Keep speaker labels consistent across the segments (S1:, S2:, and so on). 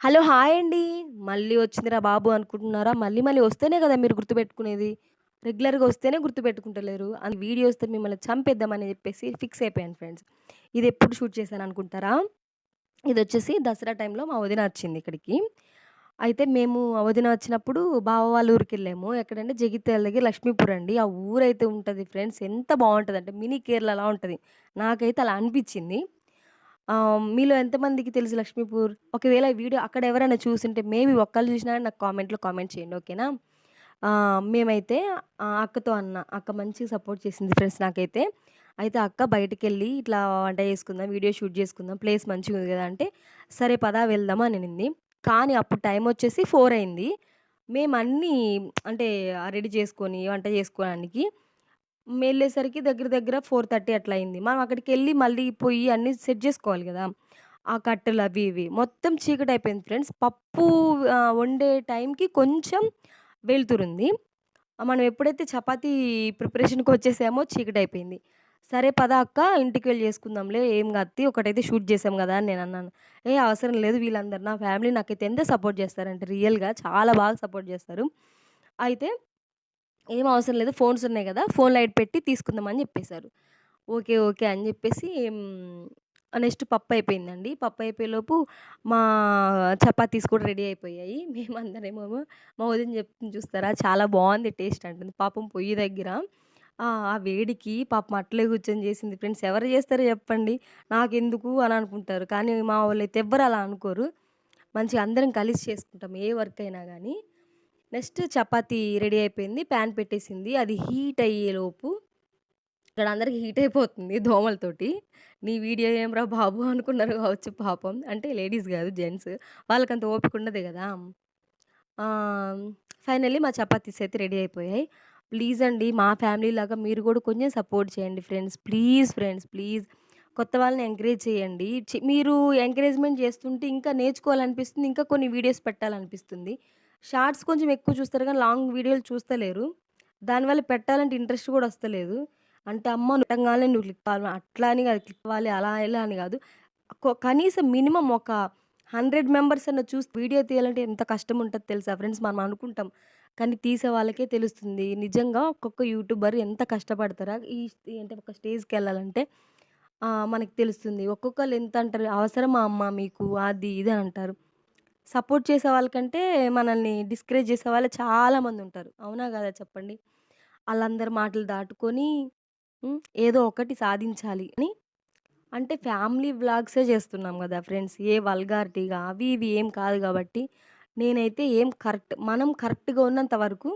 S1: Hello! Hi అండి. మళ్ళీ వచ్చిందిరా బాబు అనుకుంటున్నారా? మళ్ళీ మళ్ళీ వస్తేనే కదా మీరు గుర్తుపెట్టుకునేది. రెగ్యులర్‌గా వస్తేనే గుర్తుపెట్టుకుంటలేరు. అది వీడియో వస్తే మిమ్మల్ని చంపేద్దామని చెప్పేసి ఫిక్స్ అయిపోయాను ఫ్రెండ్స్. ఇది ఎప్పుడు షూట్ చేశాను అనుకుంటారా? ఇది వచ్చేసి దసరా టైంలో మా వదిన వచ్చింది ఇక్కడికి. అయితే మేము వదిన వచ్చినప్పుడు బావ వాళ్ళ ఊరికెళ్ళాము. ఎక్కడంటే జగిత్యాల దగ్గర లక్ష్మీపూర్ అండి. ఆ ఊరైతే ఉంటుంది ఫ్రెండ్స్ ఎంత బావుంటదంటే మినీ కేరళలా ఉంటుంది నాకైతే అలా అనిపించింది ఆహ్, మీలో ఎంతమందికి తెలుసు లక్ష్మీపూర్? ఒకవేళ ఈ వీడియో అక్కడ ఎవరైనా చూసుంటే మేబీ ఒక్కళ్ళు చూసినా గాని నాకు కామెంట్‌లో కామెంట్ చేయండి. ఓకేనా? ఆహ్, మేమైతే అక్కతో అన్నా. అక్క మంచిగా సపోర్ట్ చేసింది ఫ్రెండ్స్ నాకైతే. అయితే అక్క బయటికెళ్ళి ఇట్లా వంట చేసుకుందాం, వీడియో షూట్ చేసుకుందాం, ప్లేస్ మంచిగుంది కదా! అంటే సరే పదా వెళ్దాం అననింది. కానీ అప్పుడు టైం వచ్చేసి 4 అయింది. మేమన్నీ అంటే రెడీ చేసుకొని, వంట చేసుకోవడానికి వెళ్ళేసరికి దగ్గర దగ్గర 4:30 అట్లా అయింది. మనం అక్కడికి వెళ్ళి మళ్ళీ పొయ్యి అన్నీ సెట్ చేసుకోవాలి కదా ఆ కట్టెలు అవి ఇవి. మొత్తం చీకటయిపోయింది ఫ్రెండ్స్. పప్పు వండే టైంకి కొంచెం వెళ్తురుంది మనం ఎప్పుడైతే చపాతీ ప్రిపరేషన్కి వచ్చేసామో చీకటి అయిపోయింది సరే పద అక్క ఇంటికి వెళ్ళి చేసుకుందాంలే ఏం కత్తి ఒకటైతే షూట్ చేసాం కదా అని నేను అన్నాను ఏ అవసరం లేదు వీళ్ళందరూ నా ఫ్యామిలీ నాకైతే ఎంత సపోర్ట్ చేస్తారంటే రియల్‌గా చాలా బాగా సపోర్ట్ చేస్తారు. అయితే ఏం అవసరం లేదు ఫోన్స్ ఉన్నాయి కదా ఫోన్ లైట్ పెట్టి తీసుకుందాం అని చెప్పేసారు. ఓకే. ఓకే. అని చెప్పేసి నెక్స్ట్ పప్పు అయిపోయిందండి పప్పు అయిపోయేలోపు మా చపాతీస్ కూడా రెడీ అయిపోయాయి. మేమందరేమో మా వదిన చెప్తుంది చూస్తారా చాలా బాగుంది టేస్ట్ అంటుంది. పాపం పొయ్యి దగ్గర ఆ! వేడికి పాపం అట్లే కూర్చొని చేసింది ఫ్రెండ్స్. ఎవరు చేస్తారో చెప్పండి? నాకెందుకు అని అనుకుంటారు. కానీ మా వాళ్ళు అయితే ఎవ్వరు అలా అనుకోరు. మంచిగా అందరం కలిసి చేసుకుంటాం ఏ వర్క్ అయినా కానీ నెక్స్ట్ చపాతీ రెడీ అయిపోయింది. ప్యాన్ పెట్టేసింది. అది హీట్ అయ్యేలోపు ఇక్కడ అందరికి హీట్ అయిపోతుంది దోమలతోటి. నీ వీడియో ఏమరా బాబు అనుకున్నారు కావచ్చు పాపం. అంటే లేడీస్ కాదు జెంట్స్. వాళ్ళకంత ఓపిక ఉండదు కదా ఫైనల్లీ మా చపాతీస్ అయితే రెడీ అయిపోయాయి. ప్లీజ్ అండి మా ఫ్యామిలీ లాగా మీరు కూడా కొంచెం సపోర్ట్ చేయండి ఫ్రెండ్స్. Please friends please. కొత్త వాళ్ళని ఎంకరేజ్ చేయండి. మీరు ఎంకరేజ్‌మెంట్ చేస్తుంటే ఇంకా నేర్చుకోవాలనిపిస్తుంది. ఇంకా కొన్ని వీడియోస్ పెట్టాలనిపిస్తుంది. షార్ట్స్ కొంచెం ఎక్కువ చూస్తారు కానీ లాంగ్ వీడియోలు చూస్తలేరు. దానివల్ల పెట్టాలంటే ఇంట్రెస్ట్ కూడా వస్తలేదు. అంటే అమ్మ పెట్టంగానే నువ్వు క్లిక్ అవ్వాలి అట్లా అని కాదు క్లిక్ అవ్వాలి అలా ఇలా అని కాదు కనీసం మినిమమ్ ఒక 100 మెంబర్స్ అన్న చూసి వీడియో తీయాలంటే ఎంత కష్టం ఉంటుందో తెలుసా ఫ్రెండ్స్? మనం అనుకుంటాం. కానీ తీసే వాళ్ళకే తెలుస్తుంది. నిజంగా ఒక్కొక్క యూట్యూబర్ ఎంత కష్టపడతారా ఈ అంటే ఒక స్టేజ్కి వెళ్ళాలంటే మనకి తెలుస్తుంది. ఒక్కొక్కరు ఎంత అంటారు అవసరమా అమ్మ మీకు అది ఇది అని అంటారు. సపోర్ట్ చేసే వాళ్ళకంటే మనల్ని డిస్కరేజ్ చేసే వాళ్ళు చాలామంది ఉంటారు అవునా కదా చెప్పండి? వాళ్ళందరి మాటలు దాటుకొని హ్మ్, ఏదో ఒకటి సాధించాలి అని అంటే ఫ్యామిలీ వ్లాగ్సే చేస్తున్నాం కదా ఫ్రెండ్స్. ఏ వల్గారిటీగా అవి ఇవి ఏం కాదు కాబట్టి నేనైతే ఏం కరెక్ట్ మనం కరెక్ట్‌గా ఉన్నంత వరకు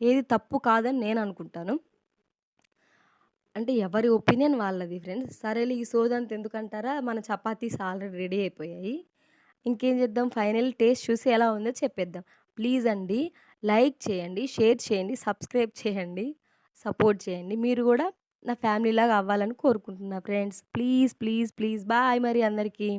S1: ఏది తప్పు కాదని నేను అనుకుంటాను అంటే ఎవరి ఒపీనియన్ వాళ్ళది ఫ్రెండ్స్. సరేలే ఈ సోదంతా ఎందుకంటారా? మన చపాతీస్ ఆల్రెడీ రెడీ అయిపోయాయి. ఇంకేం చేద్దాం ఫైనల్ టేస్ట్ చూసి ఎలా ఉందో చెప్పేద్దాం. ప్లీజ్ అండి లైక్ చేయండి, షేర్ చేయండి, సబ్స్క్రైబ్ చేయండి, సపోర్ట్ చేయండి. మీరు కూడా నా ఫ్యామిలీలాగా అవ్వాలని కోరుకుంటున్నా friends. Please, please, please bye మరి అందరికీ.